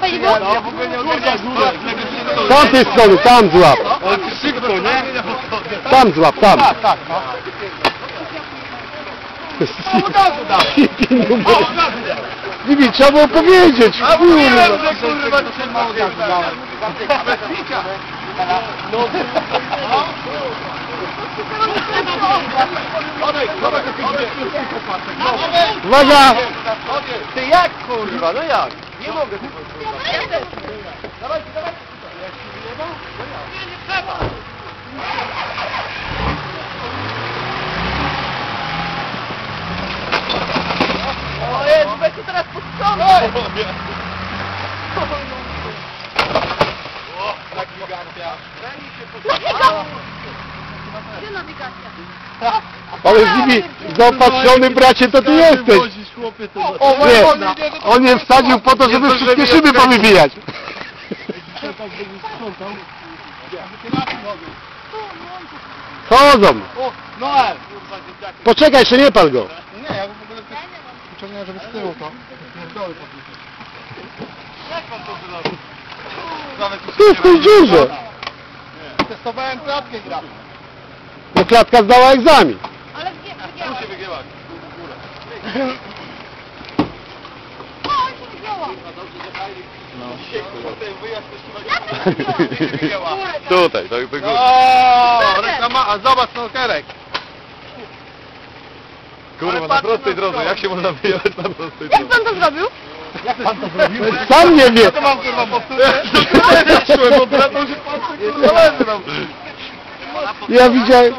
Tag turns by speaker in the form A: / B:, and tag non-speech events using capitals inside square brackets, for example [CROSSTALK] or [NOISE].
A: Fajnie było?
B: Z tamtej strony, tam złap.
C: Szybko, nie?
B: Tam złap, tam.
C: Tak, tak, no.
B: Bibi, trzeba było powiedzieć.
C: A mówiłem,
B: kurwa.
C: że kurwa to się mało gazu dałem. Bez picia. No.
B: Uwaga!
C: Ty jak kurwa, no jak? Nie mogę tego kurwa. Dawajcie, dawajcie.
A: O Jezu, weźcie teraz pod stronę! Nawigacja! Gdzie nawigacja?
B: Ale Bibi, zaopatrzony bracie to ty jesteś. O, nie, on je wsadził po to, żeby wszystkie szyby powybijać. Chodzą. Poczekaj, jeszcze nie pal go.
C: Nie, ja w ogóle wyciągnąłem, żeby z tyłu to. Pierdolę po prostu. Jak pan to zrobił?
B: Tu w tej dziurze.
C: Testowałem klatkę gra.
B: No klatka zdała egzamin.
A: Ale gdzie?
C: Tu się wygięła.
A: O, on się wygięła! Ja wygięła! [LAUGHS] Górę tam.
B: Tutaj, tak, tak.
C: O, reklama, a zobacz snookerek.
B: Kurwa, na prostej drodze, jak się można wyjechać na prostej
A: Jak pan to zrobił?
C: Jak pan to zrobił? [LAUGHS]
B: Sam nie wie.
C: Ja to mam kurwa powtórkę. Bo to się patrzy, kurwa nam.
B: Ja widziałem...